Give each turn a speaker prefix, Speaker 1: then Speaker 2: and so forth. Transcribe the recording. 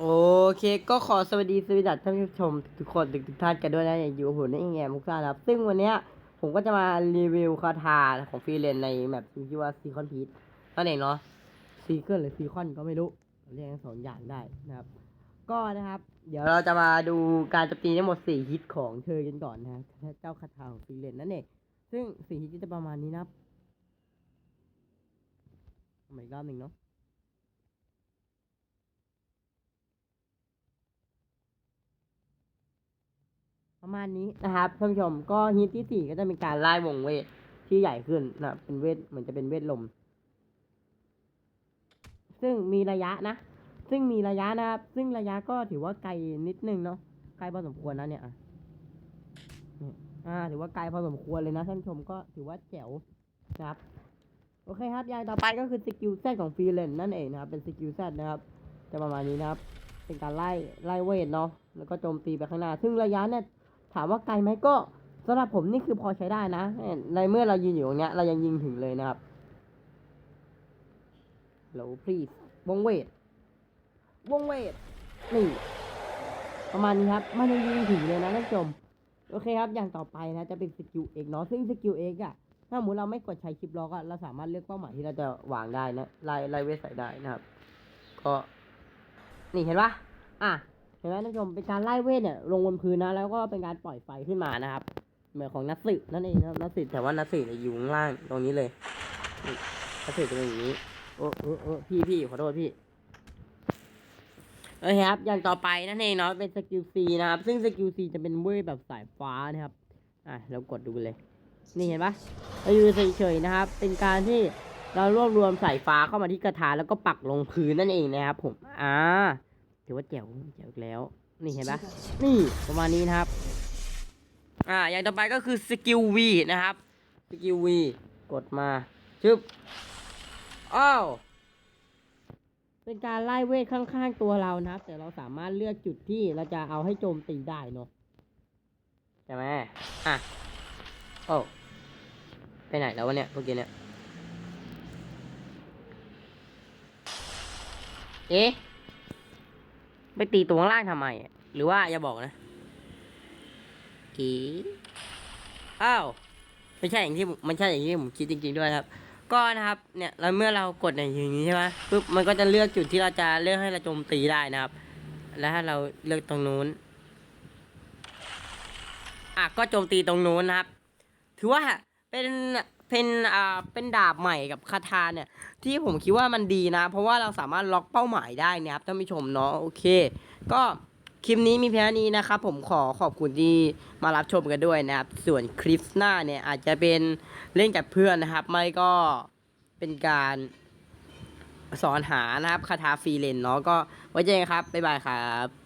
Speaker 1: โอเค ก็ขอสวัสดีสวัสดีท่านผู้ชมทุกคนทุกท่านกันด้วยนะอย่างอยู่กับผมในแง่มุกซ่าครับ ซึ่งวันเนี้ยผมก็จะมารีวิวคาถาของฟรีเลนในแมปที่ว่าซีคอนพีทนั่นเองเนาะซีเกิลหรือซีคอนก็ไม่รู้เรียกทั้งสองอย่างได้นะครับ ก็นะครับ เดี๋ยวเราจะมาดูการโจมตีทั้งหมดสี่ฮิตของเธอกันก่อนนะเจ้าคาถาของฟรีเลนนั่นเองซึ่งสี่ฮิตจะประมาณนี้นะครับเอาใหม่อีกรอบหนึ่งเนาะ ประ มาณนี้นะครับท่านผู้ชมก็ฮิตที่สี่ก็จะเป็นการไล่วงเวทที่ใหญ่ขึ้นนะเป็นเวทเหมือนจะเป็นเวทลม ซึ่งมีระยะนะ ซึ่งมีระยะนะครับ ซึ่งระยะก็ถือว่าไกลนิดนึงเนาะไกลพอสมควรนะเนี่ยอะนี่อ่าถือว่าไกลพอสมควรเลยนะท่านผู้ชมก็ถือว่าแจ๋วนะครับโอเคครับอย่างต่อไปก็คือสกิลแซของฟรีเลนนั่นเองนะครับ เป็นสกิลแซนะครับ จะประมาณนี้นะครับ เป็นการไล่ไล่เวทเนาะ แล้วก็โจมตีไปข้างหน้า ซึ่งระยะเนี่ย ถามว่าไกลไหมก็สำหรับผมนี่คือพอใช้ได้นะ ในเมื่อเรายืนอยู่ตรงเนี้ยเรายังยิงถึงเลยนะครับโหลพีวงเวท วงเวท นี่ ประมาณนี้ครับ มันยังยิงถึงเลยนะท่านผู้ชม โอเคครับ อย่างต่อไปนะ จะเป็นสกิลเอกเนาะ ซึ่งสกิลเอกอะถ้าสมมติเราไม่กดใช้คลิปล็อกอะเราสามารถเลือกเป้าหมายที่เราจะวางได้นะไล่ไล่เวทใส่ได้นะครับ ก็ นี่เห็นปะอะ เห็นไหมท่านผู้ชมเป็นการไล่เวทเนี่ยลงบนพื้นนะ แล้วก็เป็นการปล่อยไฟขึ้นมานะครับ เหมือนของนัตสึนั่นเองนะครับนัตสึแต่ว่านัตสึเนี่ยอยู่ข้างล่างตรงนี้เลยนัตสึจะเป็นอย่างนี้โอ้โอ้โอ้พี่พี่ขอโทษพี่โอเคครับ อย่างต่อไปนั่นเองเนาะเป็นสกิลซีนะครับ ซึ่งสกิลซีจะเป็นเวทแบบสายฟ้านะครับ อะเรากดดูเลย นี่เห็นปะเราอยู่เฉยๆนะครับ เป็นการที่เรารวบรวมสายฟ้าเข้ามาที่กระถาแล้วก็ปักลงพื้นนั่นเองนะครับผม อ่า ถือว่าแจ๋วแจ๋วอีกแล้ว นี่เห็นปะนี่ประมาณนี้นะครับ อ่า อย่างต่อไปก็คือสกิลวีนะครับ สกิลวีกดมา ชึบ อ้าวเป็นการไล่เวทข้างๆตัวเรานะครับ แต่เราสามารถเลือกจุดที่เราจะเอาให้โจมตีได้เนอะใช่ไหมอะ โอ้ไปไหนแล้ววะเนี่ยเมื่อกี้เนี่ย เอ๊ะ ไปตีตัวข้างล่างทำไม หรือว่าอย่าบอกนะอีอ้าวไม่ใช่อย่างที่มมันใช่อย่างที่ผมคิดจริง ๆด้วยครับ ก็นะครับเนี่ยแล้วเมื่อเรากดอย่างนี้ใช่ไหมปุ๊บมันก็จะเลือกจุดที่เราจะเลือกให้เราโจมตีได้นะครับ แล้วถ้าเราเลือกตรงนู้นอะก็โจมตีตรงนู้นนะครับ ถือว่าเป็น เป็นอ่าเป็นดาบใหม่กับคาถาเนี่ย ที่ผมคิดว่ามันดีนะ เพราะว่าเราสามารถล็อกเป้าหมายได้นะครับท่านผู้ชมเนาะโอเค ก็คลิปนี้มีเพียงนี้นะครับผมขอขอบคุณที่มารับชมกันด้วยนะครับ ส่วนคลิปหน้าเนี่ยอาจจะเป็นเล่นกับเพื่อนนะครับ ไม่ก็เป็นการสอนหานะครับคาถาฟรีเลนเนาะก็ไว้เจอกันครับบ๊ายบายครับ